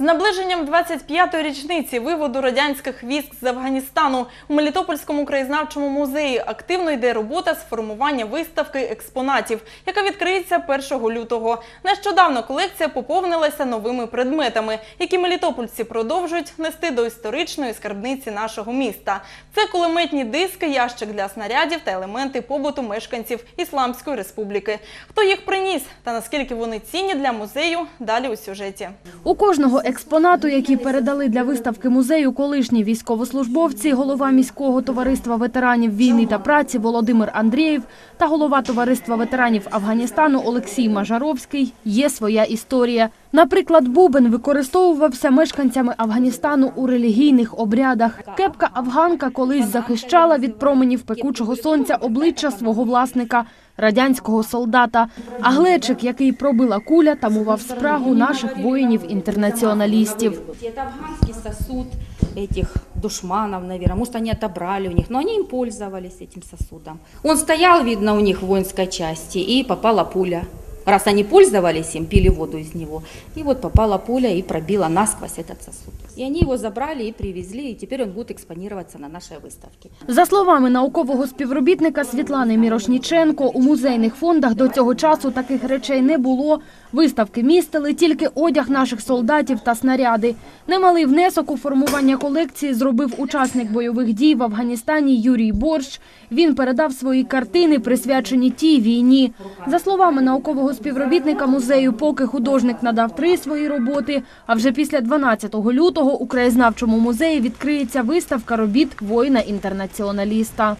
З наближенням 25-ї річниці виводу радянських військ з Афганістану у Мелітопольському краєзнавчому музеї активно йде робота з формування виставки експонатів, яка відкриється 1 лютого. Нещодавно колекція поповнилася новими предметами, які мелітопольці продовжують нести до історичної скарбниці нашого міста. Це кулеметні диски, ящик для снарядів та елементи побуту мешканців Ісламської республіки. Хто їх приніс та наскільки вони цінні для музею, далі у сюжеті. У кожного експонату, які передали для виставки музею колишні військовослужбовці, голова міського товариства ветеранів війни та праці Володимир Андрієв та голова товариства ветеранів Афганістану Олексій Мажаровський, є своя історія. Наприклад, бубен використовувався мешканцями Афганістану у релігійних обрядах. Кепка афганка колись захищала від променів пекучого сонця обличчя свого власника – радянського солдата. А глечик, який пробила куля, тамував спрагу наших воїнів-інтернаціоналістів. Это афганский сосуд этих душманов, наверное. Может, они отобрали у них, но они им пользовались этим сосудом. Он стоял, видно, у них в воинской части, и попала пуля. Раз они пользовались им, пили воду из него, и вот попала пуля и пробила насквозь этот сосуд. И они его забрали и привезли, и теперь он будет экспонироваться на нашей выставке. За словами наукового співробітника Світлани Мірошніченко, у музейних фондах до цього часу таких речей не було. Виставки містили тільки одяг наших солдатів та снаряди. Немалий внесок у формування колекції зробив учасник бойових дій в Афганістані Юрій Борщ. Він передав свої картини, присвячені тій війні. За словами наукового співробітника музею, поки художник надав три свої роботи, а вже після 12 лютого у краєзнавчому музеї відкриється виставка робіт воїна-інтернаціоналіста.